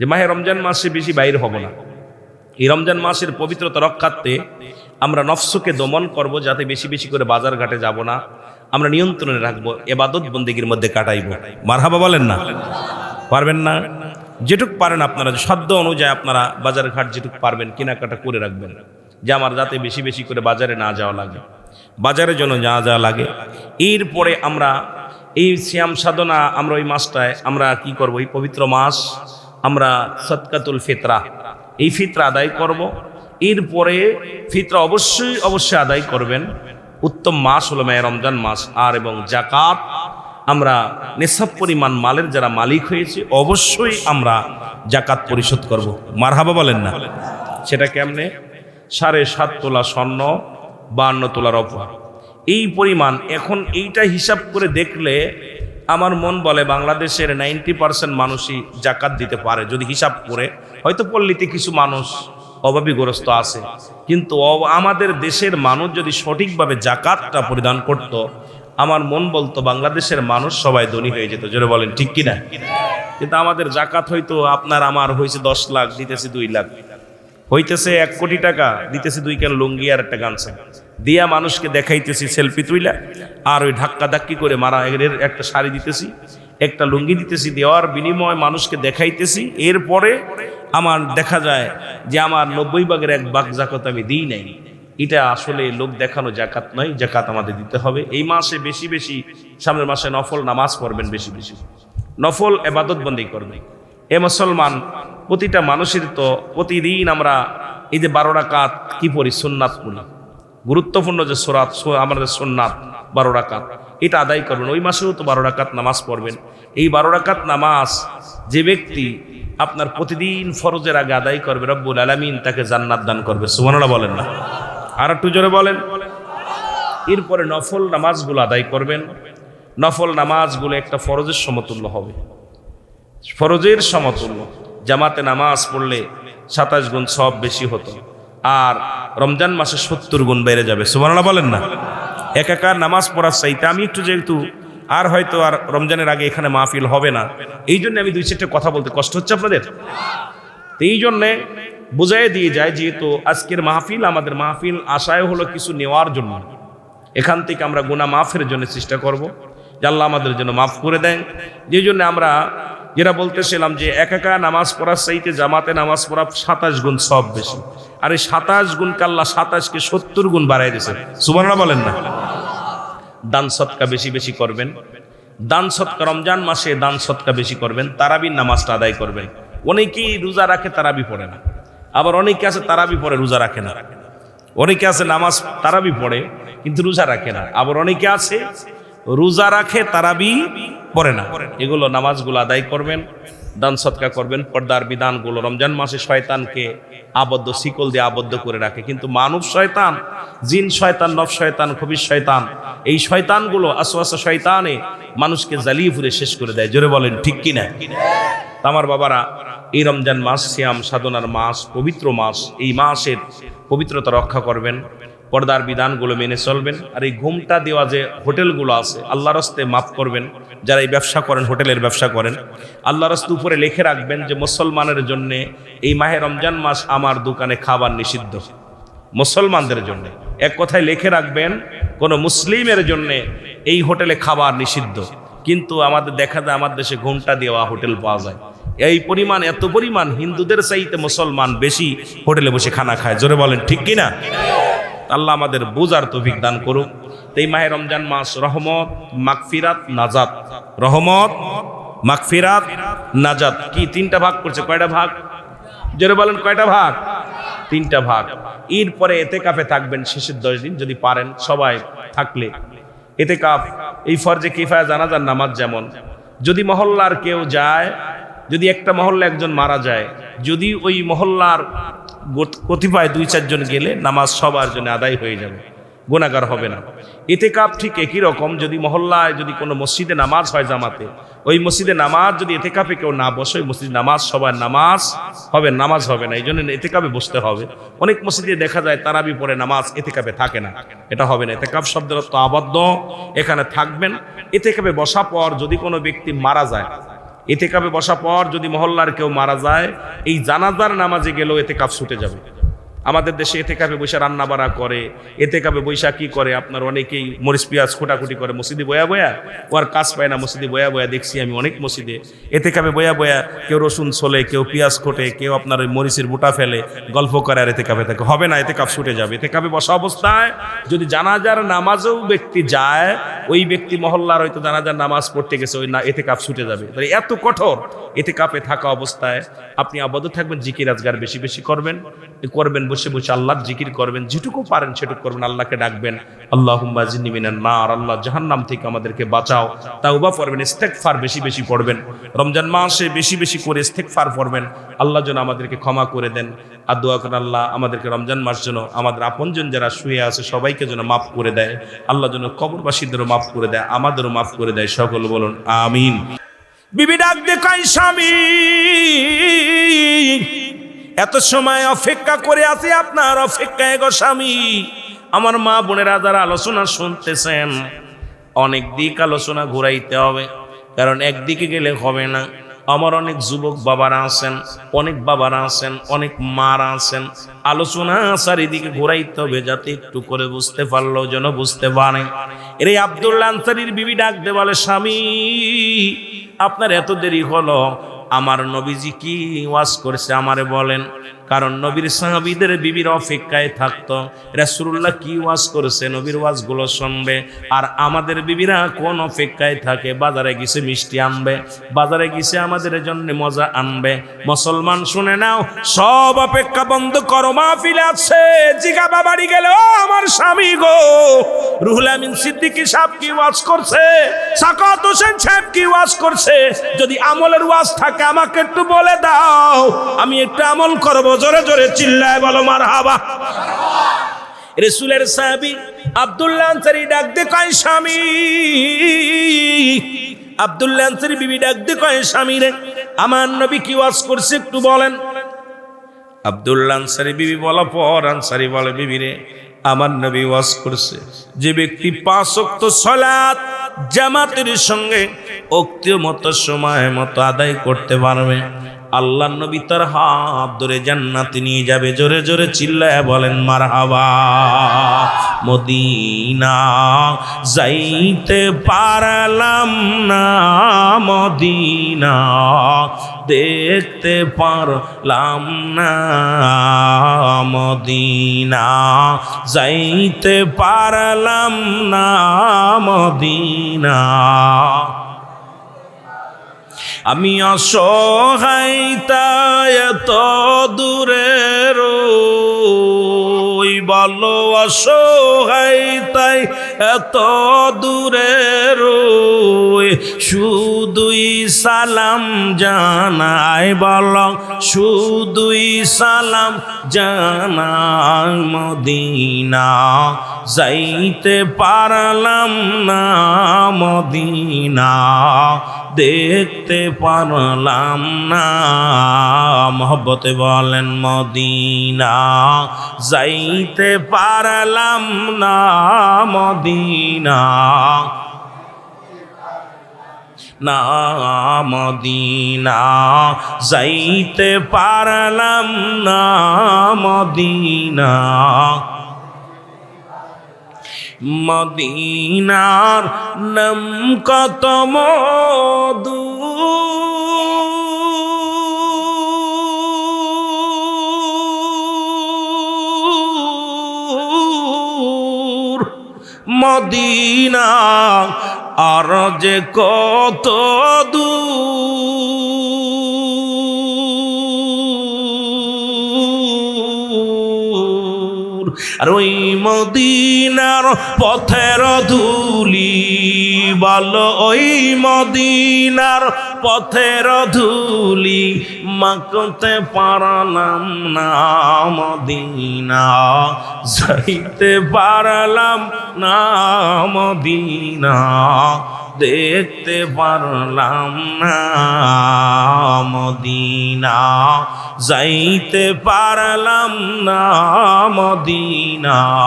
যে মাহে রমজান মাসে বেশি বাইর হব না। এই রমজান মাসের পবিত্রতা রক্ষার্থে আমরা নফসকে দমন করব, যাতে বেশি বেশি করে বাজার ঘাটে যাব না। আমরা নিয়ন্ত্রণে রাখব, এবাদত বন্দিগির মধ্যে কাটাইব। মারহাবা বলেন না? পারবেন না? যেটুক পারেন আপনারা, সাধ্য অনুযায়ী আপনারা বাজার ঘাট যেটুক পারবেন, কেনাকাটা করে রাখবেন। যে আমার যাতে বেশি বেশি করে বাজারে না যাওয়া লাগে বাজারের জন্য যা যা লাগে। এরপরে আমরা এই শ্যাম সাধনা আমরা ওই মাসটায় আমরা কি করব? এই পবিত্র মাস আমরা সৎকাতুল ফিতরা। এই ফিতরা আদায় করব। এরপরে ফিতরা অবশ্যই অবশ্যই আদায় করবেন। উত্তম মাস হলো মেয়ে রমজান মাস। আর এবং জাকাত আমরা নেশাব পরিমাণ মালের যারা মালিক হয়েছে, অবশ্যই আমরা জাকাত পরিশোধ করব। মারহাবা বলেন না। সেটা কেমনে? সাড়ে সাত তোলা স্বর্ণ, বান্ন তোলার অফার এই পরিমাণ এখন এইটা হিসাব করে দেখলে আমার মন বলে বাংলাদেশের নাইনটি পার্সেন্ট মানুষই জাকাত দিতে পারে, যদি হিসাব করে। হয়তো পল্লীতে কিছু মানুষ অভাবীগ্রস্ত আছে, কিন্তু আমাদের দেশের মানুষ যদি সঠিকভাবে জাকাতটা পরিধান করত, আমার মন বলতো বাংলাদেশের মানুষ সবাই ধনী হয়ে যেত। জোরে বলেন, ঠিক কিনা? কিন্তু আমাদের জাকাত হয়তো আপনার, আমার হয়েছে দশ লাখ, দিতেছে দুই লাখ। হইতেছে এক কোটি টাকা, দিতেছি দুই কেন লুঙ্গি আর একটা গামছা। দিয়া মানুষকে দেখাইতেছি সেলফি তুইলা, আর ওই ধাক্কা ধাক্কি করে মারা এর একটা শাড়ি দিতেছি, একটা লুঙ্গি দিতেছি, দেওয়ার বিনিময় মানুষকে দেখাইতেছি, এরপরে আমার দেখা যায় যে আমার নব্বই ভাগের এক বাঘ জাকাত আমি দিই নাই। এটা আসলে লোক দেখানো জাকাত নয়, জাকাত আমাদের দিতে হবে। এই মাসে বেশি বেশি, সামনের মাসে নফল নামাজ পড়বেন বেশি বেশি। নফল এবাদত বন্দি করবে এ মুসলমান, প্রতিটা মানুষের তো প্রতিদিন আমরা এই যে বারো কাত কি পড়ি? সুন্নাত পড়ি। গুরুত্বপূর্ণ যে সোরাত আমাদের সুন্নাত, বারো রাকাত। এটা আদায় করবেন ওই মাসেও তো বারো রাকাত নামাজ পড়বেন। এই বারো রাকাত নামাজ যে ব্যক্তি আপনার প্রতিদিন ফরজের আগে আদায় করবে, রব্বুল আলমিন তাকে জান্নাত দান করবে। সুমনরা বলেন না। আর একটু জোরে বলেন। এরপরে নফল নামাজগুলো আদায় করবেন। নফল নামাজগুলো একটা ফরজের সমতুল্য হবে। ফরজের সমতুল্য। জামাতে নামাজ পড়লে সাতাশ গুণ সব বেশি হতো। আর রমজান মাসে সত্তর গুণ বেড়ে যাবে। সুবর্ণা বলেন না? একাকার নামাজ পড়ার চাইতে আমি একটু যেহেতু, আর হয়তো আর রমজানের আগে এখানে মাহফিল হবে না, এই জন্য আমি দুই চারটে কথা বলতে কষ্ট হচ্ছে আপনাদের? এই জন্যে বুঝাই দিয়ে যায় যেহেতু আজকের মাহফিল, আমাদের মাহফিল আশায় হলো কিছু নেওয়ার জন্য। এখান থেকে আমরা গুণা মাফের জন্য চেষ্টা করব। আল্লাহ আমাদের জন্য মাফ করে দেয় যে জন্য আমরা যেটা বলতেছিলাম যে একাকা নামাজ পড়ার চাইতে জামাতে নামাজ পড়া সাতাশ গুণ সব বেশি। আর এই সাতাশ গুণকে আল্লাহ সাতাশকে সত্তর গুণ বাড়াই দিয়েছে। সুবর্ণা বলেন না? দান সৎকা বেশি বেশি করবেন। দান সৎকা রমজান মাসে দান সৎকা বেশি করবেন। তারাবির নামাজটা আদায় করবেন। অনেকেই রোজা রাখে, তারাবি পড়ে না। আবার অনেকে আছে, তারাবি পড়ে, রোজা রাখে না। অনেকে আছে, নামাজ তারাবি পড়ে, কিন্তু রোজা রাখে না। আবার অনেকে আছে রোজা রাখে, তারাবি পড়ে না। এগুলো নামাজগুলো আদায় করবেন, দান সৎকা করবেন, পর্দার বিধানগুলো। রমজান মাসে শয়তানকে আবদ্ধ, শিকল দিয়ে আবদ্ধ করে রাখে। কিন্তু মানব শয়তান, জিন শয়তান, নব শয়তান, খবির শয়তান, এই শয়তানগুলো আশোয়াশা শয়তানে মানুষকে জ্বালিয়ে ফুরে শেষ করে দেয়। জোরে বলেন, ঠিক কিনা? আমার বাবারা, এই রমজান মাস শ্যাম সাধনার মাস, পবিত্র মাস, এই মাসের পবিত্রতা রক্ষা করবেন। পর্দার বিধানগুলো মেনে চলবেন। আর এই ঘুমটা দেওয়া যে হোটেলগুলো আছে আল্লাহ রস্তে মাফ করবেন। যারা এই ব্যবসা করেন, হোটেলের ব্যবসা করেন আল্লাহ রস্তে উপরে লিখে রাখবেন যে, মুসলমানের জন্য এই মাহে রমজান মাস আমার দোকানে খাবার নিষিদ্ধ। মুসলমানদের জন্য। এক কথায় লিখে রাখবেন, কোন মুসলিমের জন্য এই হোটেলে খাবার নিষিদ্ধ। কিন্তু আমাদের দেখা যায় আমার দেশে ঘুমটা দেওয়া হোটেল পাওয়া যায়। এই পরিমাণ, এত পরিমাণ হিন্দুদের চাইতে মুসলমান বেশি হোটেলে বসে খানা খায়। জোরে বলেন, ঠিক কিনা? আল্লাহ আমাদের বোঝার তৌফিক দান করুক। এই মাহে রমজান মাস রহমত, মাগফিরাত, নাজাত। রহমত, মাগফিরাত, নাজাত। কি, তিনটা ভাগ করছে? কয়টা ভাগ? জোরে বলেন, কয়টা ভাগ? তিনটা ভাগ। এরপরে এতে কাপে থাকবেন শেষের দশ দিন যদি পারেন, সবাই থাকলে। এতে কাপ এই ফরজে কিফায়া জানাজার নামাজ যেমন। যদি মহল্লার কেউ যায় যদি একটা মহল্লা একজন মারা যায়, যদি ওই মহল্লার কতিপয় দুই চারজন গেলে নামাজ সবার জন্য আদায় হয়ে যাবে গুণাগার হবে না। এতে কাপ ঠিক একই রকম, যদি মহল্লায় যদি কোনো মসজিদে নামাজ হয় জামাতে, ওই মসজিদে নামাজ যদি এতে কাপে কেউ না বসে, ওই মসজিদে নামাজ সবার নামাজ হবে নামাজ হবে না এই জন্য এতে কাপে বসতে হবে। অনেক মসজিদে দেখা যায় তারাবি পরে নামাজ এতে কাপে থাকে না, এটা হবে না। এতে কাপ শব্দের অর্থ আবদ্ধ, এখানে থাকবেন। এতে কাপে বসা পর যদি কোনো ব্যক্তি মারা যায় এতে কাপে বসা পর যদি মহল্লার কেউ মারা যায়, এই জানাজার নামাজে গেলেও এতে কাপ ছুটে যাবে। আমাদের দেশে এতে কাপে বৈশা রান্না বাড়া করে এতে কাপে বৈশা কি করে? আপনার অনেকেই মরিচ, পেঁয়াজ খোটাখুটি করে মসজিদে বয়া বয়া ও আর কাজ পায় না মসজিদে বয়া বয়া, দেখছি আমি অনেক মসজিদে। এতে কাপে বয়া বয়া কেউ রসুন ছোলে, কেউ পেঁয়াজ খোটে, কেউ আপনার ওই মরিচের বুটা ফেলে, গল্প করে আর এতে কাপে থাকে। হবে না এতে কাপ ছুটে যাবে। এতে কাপে বসা অবস্থায় যদি জানাজার নামাজেও ব্যক্তি যায়, ওই ব্যক্তি মহল্লার হয়তো জানাজার নামাজ পড়তে গেছে, ওই না এতে কাপ ছুটে যাবে। তাহলে এত কঠোর এতে কাপে থাকা অবস্থায় আপনি আবদ্ধ থাকবেন, জিকির আজগার বেশি বেশি করবেন। করবেন বসে বসে আল্লাহর জিকির করবেন, যেটুকু পারেন সেটুকু করবেন, আল্লাহকে ডাকবেন। আল্লাহ জিন্নিমিনার না আর আল্লাহ জাহান্নাম থেকে আমাদেরকে বাঁচাও। তাওবা পড়বেন ইস্তেকফার বেশি বেশি পড়বেন। রমজান মাসে বেশি বেশি করে ইস্তেকফার পড়বেন। আল্লাহ যেন আমাদেরকে ক্ষমা করে দেন। আর দোয়া করেন, আল্লাহ আমাদেরকে রমজান মাস যেন আমাদের আপনজন যারা শুয়ে আছে, সবাইকে যেন মাফ করে দেয়। আল্লাহ যেন কবরবাসীদেরও মাফ করে দেয়, আমাদেরও মাফ করে দেয়। সকল বলুন, আমিন। বিবি ডাক দেখাই স্বামী। এত সময় অপেক্ষা করে আছি আপনার অপেক্ষায় গো স্বামী। আমার মা বোনেরা যারা আলোচনা শুনতেছেন, অনেক দিক আলোচনা ঘুরাইতে হবে, কারণ একদিকে গেলে হবে না। আমার অনেক যুবক বাবারা আছেন, অনেক বাবারা আছেন, অনেক মারা আছেন। আলোচনা চারিদিকে ঘুরাইতে হবে যাতে একটু করে বুঝতে পারল যেন বুঝতে পারে। এর এই আবদুল্লা আনসারির বিবি ডাক দে বলে, স্বামী, আপনার এত দেরি হলো আমার নবীজি কি ওয়াজ করেছে আমারে বলেন। কারণ নবীর সাহাবিদের বিবির অপেক্ষায় থাকতো। রাসূলুল্লাহ কি ওয়াজ করেছে, নবীর ওয়াজগুলো শুনবে। আর আমাদের বিবিরা কোন অপেক্ষায় থাকে, বাজারে গেছে মিষ্টি আনবে, বাজারে গেছে আমাদের জন্য মজা আনবে। মুসলমান শুনে নাও, সব অপেক্ষা বন্ধ করো, মাহফিল আছে। জিগাবা বাড়ি গেল, ও আমার স্বামী গো। রুহুল আমিন সিদ্দিকী সাহেব কি ওয়াজ করছে? সাকাত হোসেন সাহেব কি ওয়াজ করছে? যদি আমলের ওয়াজ থাকে, আমাকে একটু বলে দাও। আমি একটু আমল করব, জোরে জোরে চিল্লায় বলো মার হাবা রসুলের সাহাবি আব্দুল্লাহ আনসারি ডাক দে, কয়, স্বামী। আব্দুল্লাহ আনসারি বিবি ডাক দে, কয়, স্বামী রে, আমার নবী কি ওয়াজ করছে, একটু বলেন। আব্দুল্লাহ আনসারি বিবি বলা, পর আনসারি বলে, বিবি রে আমার নবী ওয়াজ করছে। যে ব্যক্তি পাঁচ অক্ত জামাতের সঙ্গে অক্তিয় মতো সময় মতো আদায় করতে পারবে, আল্লাহ নবী তার হাত ধরে জান্নাতে নিয়ে যাবে, জোরে জোরে চিল্লায় বলেন মার হাবা মদিনা যাইতে পারলাম না, মদিনা দেখতে পারলাম না। মদিনা যাইতে পারলাম না মদিনা। আমি অসহায় তাই এত দূরে রই বলো, অসহায় তাই এত দূরে রই। শুধুই সালাম জানাই, বল, শুধুই সালাম জানাই মদিনা। যাইতে পারলাম না মদিনা। দেখতে পারলাম না। মহব্বতে বলেন, মদিনা যাইতে পারলাম না, মদিনা। না, মদিনা যাইতে পারলাম না, মদিনা। মদিনার নাম কত মধু। মদিনা আর যে কত দূর। আর ওই মদিনার পথের ধুলি বল, ওই মদিনার পথের ধুলি মাকতে পারলাম না মদিনা, যাইতে পারলাম না মদিনা। দেখতে পারলাম না। মদিনা, যাইতে পারলাম না মদিনা।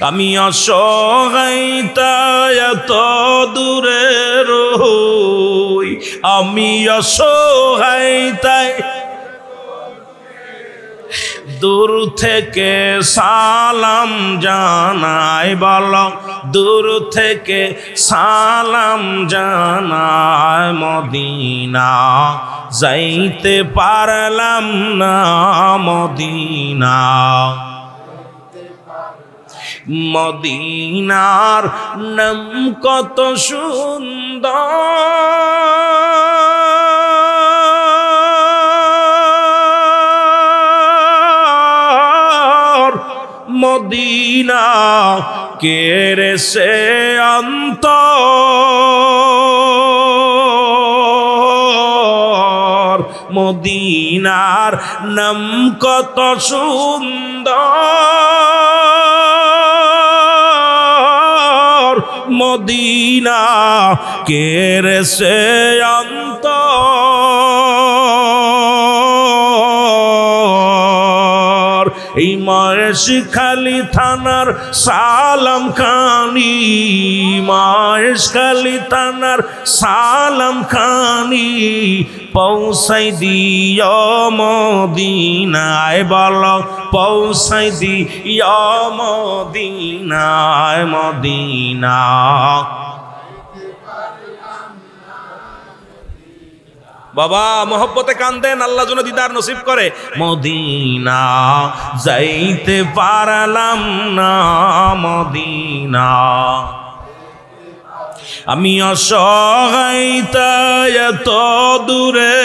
আমি অসহায়তায় এত দূরে রই। আমি অসহায়তায় দূর থেকে সালাম জানাই বল। দূর থেকে সালাম জানায় মদিনা। যাইতে পারলাম না মদিনা। মদিনার নাম কত সুন্দর। মদিনা কেরে সে অন্তর মদিনার নাম কত সুন্দর। মদিনা কেরে সে অন্তর মায়েশ খালি থানার সালাম খানি। মায়েশ খালি থানার সালাম খানি। পৌঁছাই দিও মদিনায়, বল পৌঁছাই দিও মদিনায়, মদিনা। বাবা, মোহব্বতে কান্দেন, আল্লাহ যেন দিদার নসিব করে। মদিনা যাইতে পারলাম না, মদিনা। আমি অসহায়তায় এত দূরে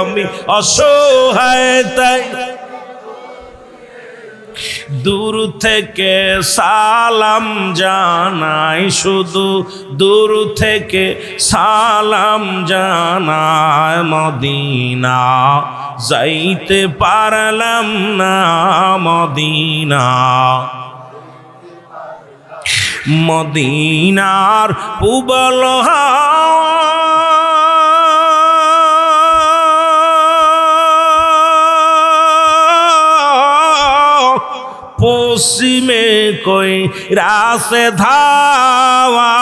আমি অসহায়তায় দূর থেকে সালাম জানাই, শুধু দূর থেকে সালাম জানাই মদিনা। যাইতে পারলাম না মদিনা। মদিনার পুবল পশ্চিমে কই রাসে ধাওয়া।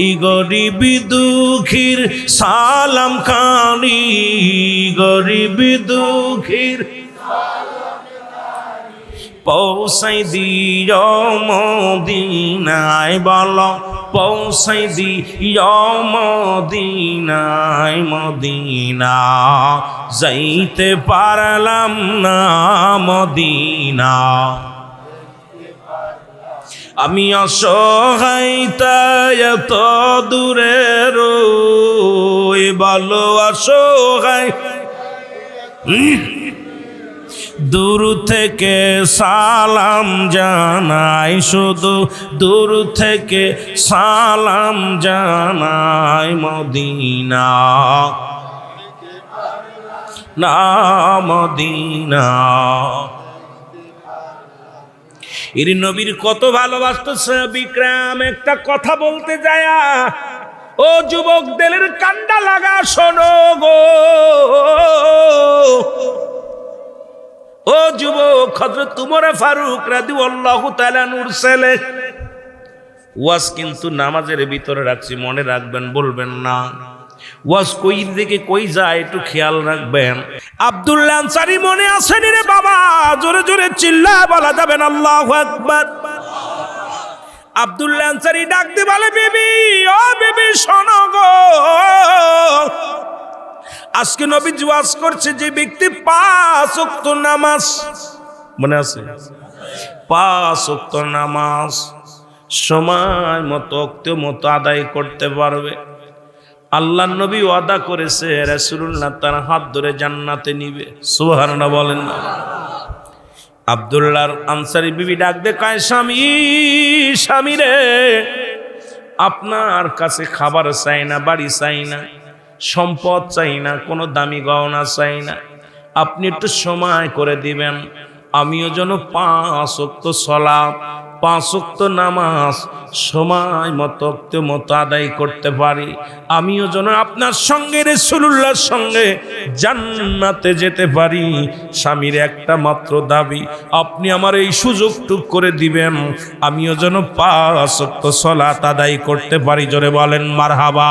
এই গরিবি দুঃখীর সালাম খানি গরিবি দুঃখীর পৌঁছাই দিও মদিনায় বল। পৌঁছাই দিও মদিনায় মদিনা। যাইতে পারলাম না মদিনা। আমি অসহায়তায় এত দূরে রই বলো অসহায়। দূর থেকে সালাম জানাই, শুধু দূর থেকে সালাম জানাই মদিনা। না, মদিনা। এর নবীর কত ভালোবাসতো বিক্রম, একটা কথা বলতে যায়া, ও যুবক দেলের কান্ডা লাগা শোনো গো। ও যুবক, হযরত উমর ফারুক রাদিয়াল্লাহু তাআলা নূর ছেলে। ওয়াজ কিন্তু নামাজের ভিতরে রাখছি, মনে রাখবেন, বলবেন না। ওয়াজ কই দিকে কই যায় একটু খেয়াল রাখবেন। আব্দুল্লাহ আনসারি মনে আছেন রে বাবা? জোরে জোরে চিল্লা, বলা যাবেন আল্লাহু আকবার। আব্দুল্লাহ আনসারি ডাক বলে, বিবি, ও বিবি, শোনো গো। আজকে নবী ওয়াজ করছে যে ব্যক্তি পাঁচ নামাজ। মনে আছে? পাঁচ নামাজ সময় মতো অক্ত মতো আদায় করতে পারবে। আল্লাহ নবী ওয়াদা করেছে, রাসূলুল্লাহ তার হাত ধরে জান্নাতে নিবে। সুবহানাল্লাহ বলেন না। আব্দুল্লাহর আনসারি বিবি ডাক দে কয় স্বামী স্বামী রে, আপনার কাছে খাবার চাই না, বাড়ি চাই না। সম্পদ চাই না, কোনো দামি গহনা চাই না। আপনি একটু সময় করে দিবেন। আমিও যেন পাঁচ অক্ত সলাপ পাঁচক্ত নামাজ সময় মতো অক্ত মতো আদায় করতে পারি। আমিও যেন আপনার সঙ্গে রেসুল্লাহর সঙ্গে জান্নাতে যেতে পারি। স্বামীর একটা মাত্র দাবি, আপনি আমার এই সুযোগটুক করে দিবেন। আমিও যেন পাঁচক্ত সলাত আদায় করতে পারি। জোরে বলেন, মারহাবা।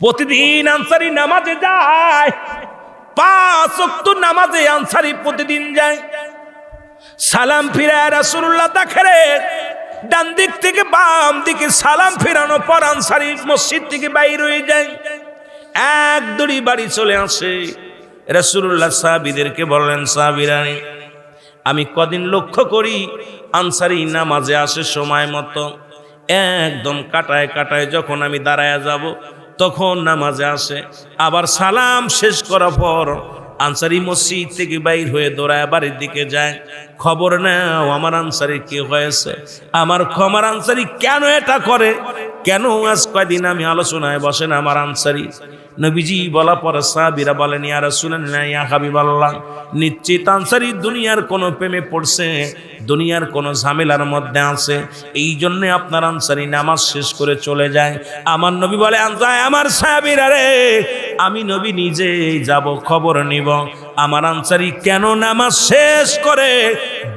প্রতিদিন আনসারি নামাজে যায়। পাঁচ নামাজে আনসারি প্রতিদিন যায়। সালাম ফিরায় রাসূলুল্লাহ দেখে ডান দিক থেকে বাম দিকে সালাম ফিরানো পর আনসারি মসজিদ থেকে বাইর হয়ে যায়। এক দড়ি বাড়ি চলে আসে। রাসূলুল্লাহ সাহাবীদেরকে বললেন, সাহাবীরানি, আমি কদিন লক্ষ্য করি আনসারি নামাজে আসে সময় মতো একদম কাটায় কাটায় যখন আমি দাঁড়ায় যাব তখন নামাজে আসে। আবার সালাম শেষ করার পর আনসারি মসজিদ থেকে বাইর হয়ে দৌড়ায় বাড়ির দিকে যায়। খবর নাও, আমার আনসারি কি হয়েছে? আমার ক্ষমার আনসারি কেন এটা করে? কেন আজ কয়দিন আমি আলোচনায় বসেন আমার আনসারি? নবীজি বলা পরে সাহাবিরা বলেন শুনেন না ইয়া হাবিবাল্লাহ, নিশ্চিত আনসারি দুনিয়ার কোনো প্রেমে পড়ছে, দুনিয়ার কোনো ঝামেলার মধ্যে আছে এই জন্যে আপনার আনসারি নামাজ শেষ করে চলে যায়। আমার নবী বলে আনসায় আমার সাহাবিরা রে, আমি নবী নিজেই যাব, খবর নিব। আমার আনসারি কেন নামাজ শেষ করে?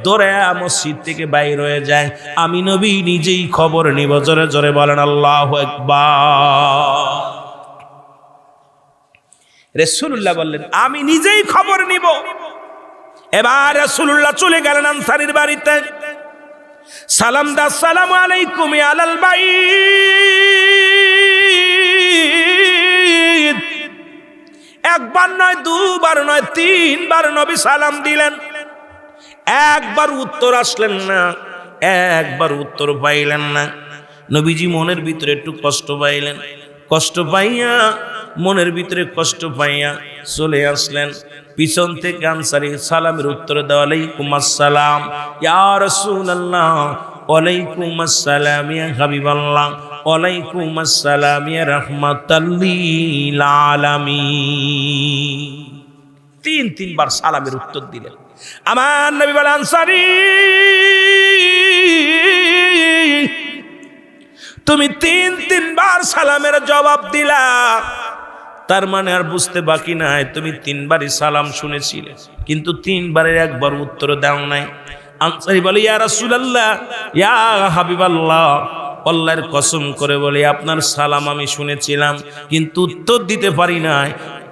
দৌড়ে মসজিদ থেকে বাইর হয়ে যায়। আমি নবী নিজেই খবর নিব। জোরে জোরে বলেন, আল্লাহ একবার রেসুল্লাহ বললেন, আমি নিজেই খবর নিব। এবার রসুল্লাহ চলে গেলেন আনসারির বাড়িতে। সালাম দাস সালাম আলাইকুম আলাল বাই একবার নয়, দুবার নয়, তিনবার নবী সালাম দিলেন। একবার উত্তর আসলেন না, একবার উত্তর পাইলেন না। নবীজি মনের ভিতরে একটু কষ্ট পাইলেন। কষ্ট পাইয়া মনের ভিতরে কষ্ট পাইয়া চলে আসলেন। পিছন থেকে আনসারি সালামের উত্তর দেওয়া আসসালাম। ইয়া রাসূলুল্লাহ, ওয়ালাইকুম আসসালাম ইয়া হাবিবাল্লাহ, ওয়ালাইকুম আসসালাম ইয়া রাহমাতাল্লিল আলামিন। তিন তিনবার সালামের উত্তর দিলেন। আমার নবী বলে আনসারি, তুমি তিন তিনবার সালামের জবাব দিলা। তার মানে আর বুঝতে বাকি নাই, তুমি তিনবারই সালাম শুনেছিলে, কিন্তু তিনবারের একবার উত্তর দাও নাই। আনসারি বলে, ইয়া রাসূলুল্লাহ, ইয়া হাবিবাল্লাহ। আল্লাহর কসম করে বলে, আপনার সালাম আমি শুনেছিলাম, কিন্তু উত্তর দিতে পারি নাই।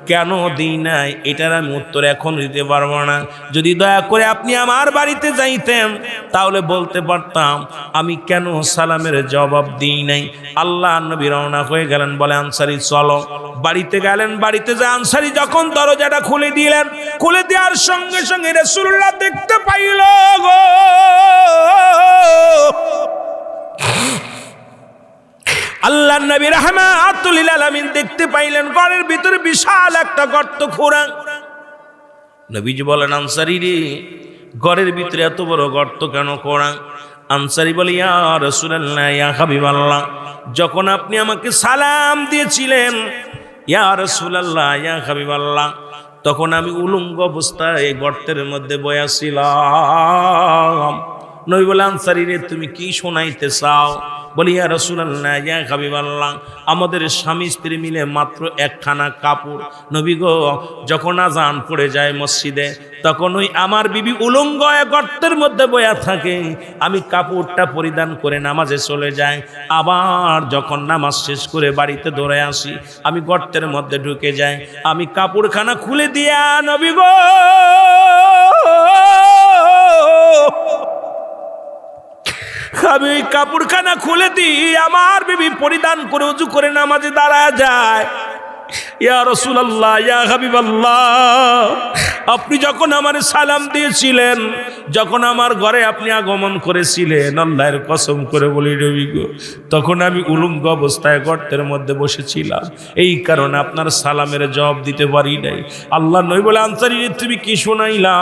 কেন দিই নাই? এটার আমি উত্তর এখন দিতে পারব না। যদি দয়া করে আপনি আমার বাড়িতে যাইতেন, তাহলে বলতে পারতাম, আমি কেন সালামের জবাব দিই নাই? আল্লাহ নবী রওনা হয়ে গেলেন, বলে, আনসারি, চলো। বাড়িতে গেলেন, বাড়িতে যে আনসারি যখন দরজাটা খুলে দিলেন, খুলে দেওয়ার সঙ্গে সঙ্গে রসুল্লাহ দেখতে পাইল গো। আল্লাহ নবী রহমাতুল আলামিন দেখতে পাইলেন ঘরের ভিতরে বিশাল একটা গর্ত খোঁড়া। নবীজি বলেন, আনসারি রে, ঘরের ভিতরে এত বড় গর্ত কেন খোঁড়া? আনসারি বলে, ইয়া রাসূলুল্লাহ, ইয়া হাবিবাল্লাহ, যখন আপনি আমাকে সালাম দিয়েছিলেন, ইয়া রাসূলুল্লাহ, ইয়া হাবিবাল্লাহ, তখন আমি উলঙ্গ অবস্থায় গর্তের মধ্যে বয়াছিলাম নবী বলে আনসারি রে তুমি কি শোনাইতে চাও? বলি, ইয়া রসুলাল্লাহ, ইয়া আমাদের স্বামী স্ত্রী মিলে মাত্র একখানা কাপড়। নবী গো, যখন আজান পড়ে যায় মসজিদে তখন ওই আমার বিবি উলঙ্গ গর্তের মধ্যে বয়া থাকে। আমি কাপড়টা পরিধান করে নামাজে চলে যাই। আবার যখন নামাজ শেষ করে বাড়িতে ধরে আসি, আমি গর্তের মধ্যে ঢুকে যাই। আমি কাপড়খানা খুলে দিয়া, নবী গো আমি ওই কাপড়খানা খুলে দিই আমার বিবি পরিধান করে উঁচু করে নামাজে দাঁড়ায় যায়। ইয়া রসুলাল্লাহ, ইয়া হাবিবাল্লাহ, আপনি যখন আমার সালাম দিয়েছিলেন, যখন আমার ঘরে আপনি আগমন করেছিলেন, আল্লাহর কসম করে বলি রবি গো, তখন আমি উলঙ্গ অবস্থায় গর্তের মধ্যে বসেছিলাম। এই কারণে আপনার সালামের জবাব দিতে পারি নাই। আল্লাহ নই বলে, আনসারি, তুমি কি শোনাইলা?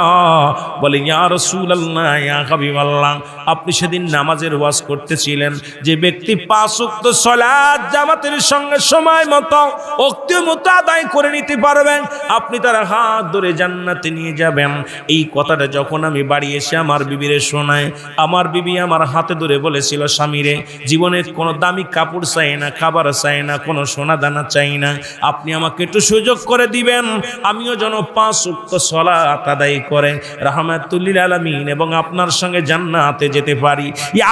বলে, ইয়া রসুল আল্লাহ ইয়া হাবিবাল্লাহ, আপনি সেদিন নামাজের ওয়াজ করতেছিলেন, যে ব্যক্তি পাঁচ উক্ত সলাদ জামাতের সঙ্গে সময় মতো উক্তি মতো আদায় করে নিতে পারবেন। আপনি তার হাত ধরে জান্নাতে নিয়ে যাবেন। এই কথাটা যখন আমি বাড়ি এসে আমার বিবিরে শোনায় আমার বিবি আমার হাতে ধরে বলেছিল, স্বামীরে, জীবনে কোনো দামি কাপড় চাই না, খাবার চাই না, কোনো সোনা দানা চাই না। আপনি আমাকে একটু সুযোগ করে দিবেন। আমিও যেন পাঁচ উক্ত সলা আদায় করে। রাহমাতুল্লিল আলমিন এবং আপনার সঙ্গে জান্নাতে যেতে পারি।